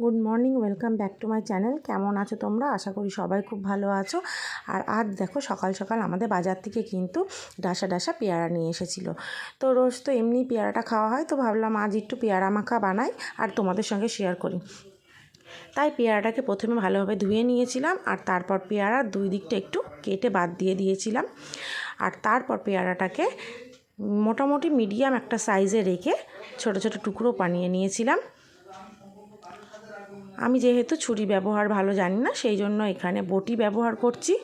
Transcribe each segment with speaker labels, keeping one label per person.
Speaker 1: Good morning, welcome back to my channel. কেমন আছো তোমরা? আশা করি সবাই খুব ভালো আছো। আর আজ দেখো সকাল সকাল আমাদের বাজার থেকে কিন্তু ডাসা ডাসা পেয়ারা নিয়ে এসেছিল। তো রোজ তো এমনি পেয়ারাটা খাওয়া হয়, তো ভাবলাম আজ একটু পেয়ারা মাখা বানাই আর তোমাদের সঙ্গে শেয়ার করি। তাই পেয়ারাটাকে প্রথমে ভালোভাবে ধুয়ে নিয়েছিলাম আর তারপর পেয়ারার দুই দিকটা একটু কেটে বাদ দিয়ে দিয়েছিলাম। আর তারপর পেয়ারাটাকে মোটামুটি মিডিয়াম একটা সাইজে রেখে ছোট ছোট টুকরো বানিয়ে নিয়েছিলাম। আমি যেহেতু ছুরি ব্যবহার ভালো জানি না, সেই জন্য এখানে বটি ব্যবহার করছি।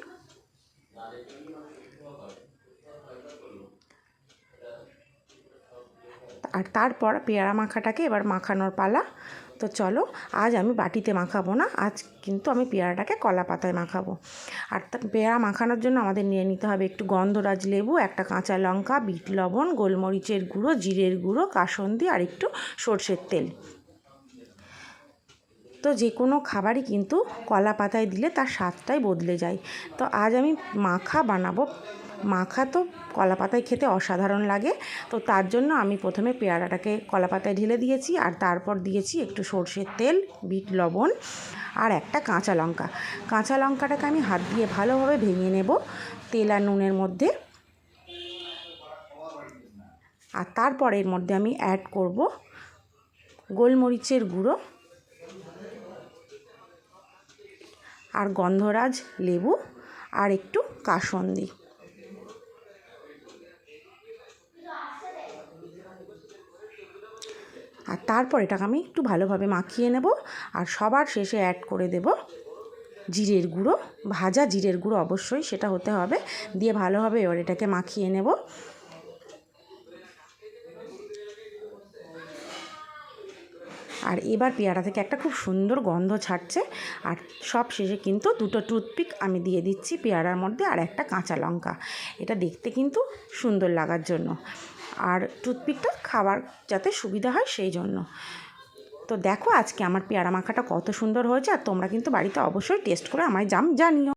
Speaker 1: আর তারপর পেয়ারা মাখাটাকে এবার মাখানোর পালা। তো চলো, আজ আমি বাটিতে মাখাবো না, আজ কিন্তু আমি পেয়ারাটাকে কলা পাতায় মাখাবো। আর পেয়ারা মাখানোর জন্য আমাদের নিয়ে নিতে হবে একটু গন্ধরাজ লেবু, একটা কাঁচা লঙ্কা, বিট লবণ, গোলমরিচের গুঁড়ো, জিরের গুঁড়ো, কাসন্দি আর একটু সর্ষের তেল। তো যে কোনো খাবারই কিন্তু কলা পাতায় দিলে তার স্বাদটাই বদলে যায়। তো আজ আমি মাখা বানাবো। মাখা তো কলা পাতায় খেতে অসাধারণ লাগে। তো তার জন্য আমি প্রথমে পেয়ারাটাকে কলা পাতায় ঢেলে দিয়েছি আর তারপর দিয়েছি একটু সর্ষের তেল, বিট লবণ আর একটা কাঁচা লঙ্কা। কাঁচা লঙ্কাটাকে আমি হাত দিয়ে ভালোভাবে ভেঙে নেব তেল আর নুনের মধ্যে। আর তারপর এর মধ্যে আমি অ্যাড করব গোলমরিচের গুঁড়ো। আর গন্ধরাজ লেবু আর একটু কাসন্দি। আর তারপর এটাকে আমি একটু ভালোভাবে মাখিয়ে নেব আর সবার শেষে অ্যাড করে দেব জিরের গুঁড়ো। ভাজা জিরের গুঁড়ো অবশ্যই সেটা হতে হবে। দিয়ে ভালোভাবে এবার এটাকে মাখিয়ে নেব। আর এবার পেয়ারা থেকে একটা খুব সুন্দর গন্ধ ছাড়ছে। আর সব শেষে কিন্তু দুটো টুথপিক আমি দিয়ে দিচ্ছি পেয়ারার মধ্যে আর একটা কাঁচা লঙ্কা। এটা দেখতে কিন্তু সুন্দর লাগার জন্য। আর টুথপিকটা খাবার যাতে সুবিধা হয় সেই জন্য। তো দেখো আজকে আমার পেয়ারা মাখাটা কত সুন্দর হয়েছে, আর তোমরা কিন্তু বাড়িতে অবশ্যই টেস্ট করে আমায় জাম জানিও।